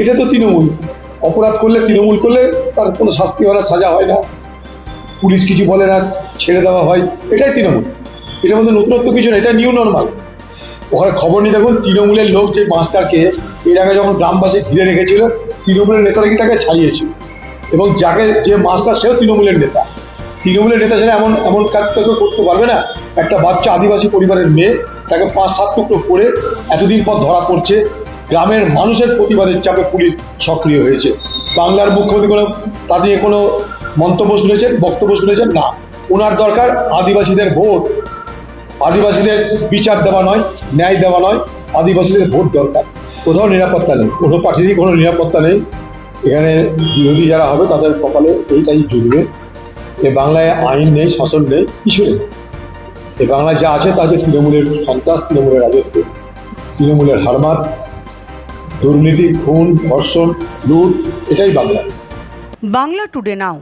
এটা তো তৃণমূল। অপরাধ করলে তৃণমূল করলে তার কোনো শাস্তি হয় না, সাজা হয় না। পুলিশ কিছু বলে না, ছেড়ে দেওয়া হয়। এটাই তৃণমূল। এটার মধ্যে নতুনত্ব কিছু না এটা নিউ নর্মাল ওখানে খবর নিয়ে দেখুন, তৃণমূলের লোক যে মাস্টারকে, এর আগে যখন গ্রামবাসী ঘিরে রেখেছিল, তৃণমূলের নেতারা কি তাকে ছাড়িয়েছিল এবং যাকে যে মাস্টার, সেও তৃণমূলের নেতা। তৃণমূলের নেতা সেটা এমন এমন কাজ তো করতে পারবে না। একটা বাচ্চা আদিবাসী পরিবারের মেয়ে, তাকে পাঁচ সাত টুকরো করে এতদিন পর ধরা পড়ছে। গ্রামের মানুষের প্রতিবাদের চাপে পুলিশ সক্রিয় হয়েছে। বাংলার মুখ্যমন্ত্রী কোনো তা নিয়ে কোনো মন্তব্য শুনেছেন, বক্তব্য শুনেছেন? না। ওনার দরকার আদিবাসীদের ভোট। আদিবাসীদের বিচার দেওয়া নয়, ন্যায় দেওয়া নয়, আদিবাসীদের ভোট দরকার। কোথাও নিরাপত্তা নেই। কোনো পার্টিরই কোনো নিরাপত্তা নেই। এখানে বিরোধী যারা হবে, তাদের কপালে এইটাই জুড়বে এ বাংলায় আইন নেই, শাসন নেই, কিছু নেই। এ বাংলায় যা আছে তা হচ্ছে তৃণমূলের সন্ত্রাস, তৃণমূলের রাজত্ব, তৃণমূলের হারমাত দুর্নীতি খুন ধর্ষণ লুট এটাই বাংলা। বাংলা টুডে নাও